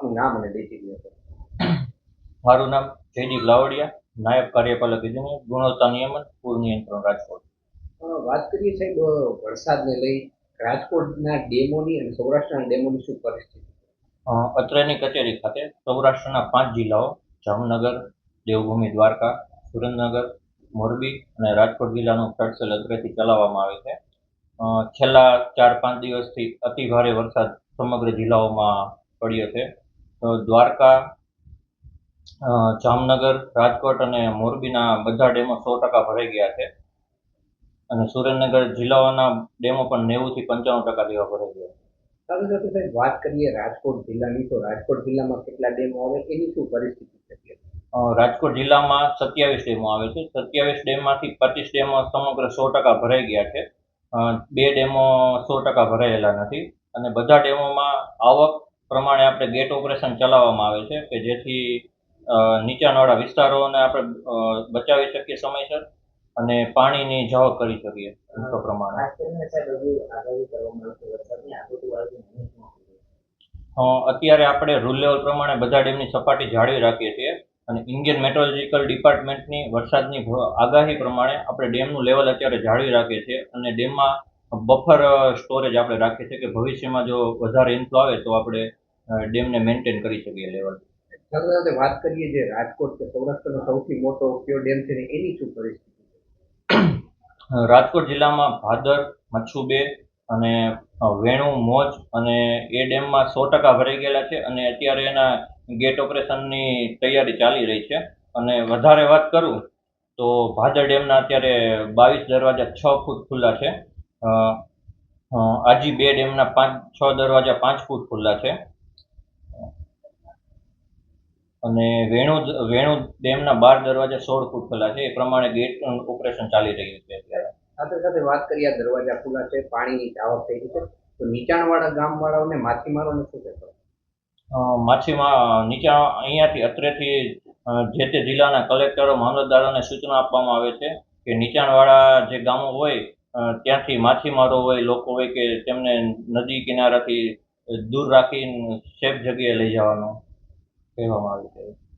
આપનું નામ અને લેશો મારું નામ જયદીપ લાવડિયા નાયબ કાર્યપાલક ઇજનેર ગુણવત્તા નિયમન પૂર નિયંત્રણ રાજકોટ. વાત કરીએ સાહેબ વરસાદને લઈ. રાજકોટના ડેમોની અને સૌરાષ્ટ્રના ડેમોની શું પરિસ્થિતિ? અત્રેની કચેરી ખાતે સૌરાષ્ટ્રના પાંચ જિલ્લાઓ જામનગર દેવભૂમિ દ્વારકા સુરેન્દ્રનગર મોરબી અને રાજકોટ જિલ્લાનું ફ્લડ સેલ અત્રેથી ચલાવવામાં આવે છે. છેલ્લા ચાર પાંચ દિવસથી અતિ ભારે વરસાદ સમગ્ર જિલ્લાઓમાં પડ્યો છે. દ્વારકા જામનગર રાજકોટ અને મોરબીના બધા ડેમો સો ટકા ભરાઈ ગયા છે. અને સુરેન્દ્રનગર જિલ્લાઓના ડેમો પણ નેવુંથી પંચાણું ટકા જેવા ભરાઈ ગયા સાથે સાથે સાહેબ વાત કરીએ રાજકોટ જિલ્લાની તો રાજકોટ જિલ્લામાં કેટલા ડેમો આવે એની શું પરિસ્થિતિ છે રાજકોટ જિલ્લામાં સત્યાવીસ ડેમો આવે છે. સત્યાવીસ ડેમમાંથી પચીસ ડેમો સમગ્ર સો ટકા ભરાઈ ગયા છે. બે ડેમો સો ટકા ભરાયેલા નથી. અને બધા ડેમોમાં આવક પ્રમાણે આપણે ગેટ ઓપરેશન ચલાવવામાં આવે છે કે જેથી નીચાણવાળા વિસ્તારોને આપણે બચાવી શકીએ સમયસર અને પાણીની જાવક કરી શકીએ પ્રમાણે. અત્યારે આપણે રૂલ લેવલ પ્રમાણે બધા ડેમની સપાટી જાળવી રાખીએ છીએ અને ઇન્ડિયન મેટ્રોલોજીકલ ડિપાર્ટમેન્ટની વરસાદની આગાહી પ્રમાણે આપણે ડેમનું લેવલ અત્યારે જાળવી રાખીએ છીએ અને ડેમમાં બફર સ્ટોરેજ આપણે રાખીએ છીએ કે ભવિષ્યમાં જો વધારે ઇન્ફ્લો આવે તો આપણે ડેમને મેન્ટેન કરી શકીએ લેવલ સાથે સાથે વાત કરીએ જે રાજકોટ કે સૌરાષ્ટ્રનો સૌથી મોટો કયો ડેમ છે ને એની શું પરિસ્થિતિ રાજકોટ જિલ્લામાં ભાદર મચ્છુબે અને વેણુ મોજ અને એ ડેમમાં સો ટકા ભરાઈ ગયેલા છે અને અત્યારે એના ગેટ ઓપરેશનની તૈયારી ચાલી રહી છે. અને વધારે વાત કરું તો ભાદર ડેમના અત્યારે બાવીસ દરવાજા છ ફૂટ ખુલ્લા છે. આજી બે ડેમના પાંચ છ દરવાજા પાંચ ફૂટ ખુલ્લા છે. અને વેણુ વેણુ ડેમના બાર દરવાજા સોળ ફૂટ ખુલ્લા છે. એ પ્રમાણે ગેટ ઓપરેશન ચાલી રહ્યું છે અત્યારે. સાથે સાથે વાત કરીએ દરવાજા ખુલ્લા છે પાણીની આવક થઈ રહી છે. તો નીચાણવાળા ગામવાળાઓને માછીમારોને શું કહેતો માછીમાર માછીમાં નીચા અહીંયાથી અત્રેથી જે તે જિલ્લાના કલેક્ટરો મામલતદારોને સૂચના આપવામાં આવે છે કે નીચાણવાળા જે ગામો હોય ત્યાંથી માછીમારો હોય લોકો હોય કે તેમને નદી કિનારાથી દૂર રાખીને સેફ જગ્યાએ લઈ જવાનું. કહેવામાં આવે છે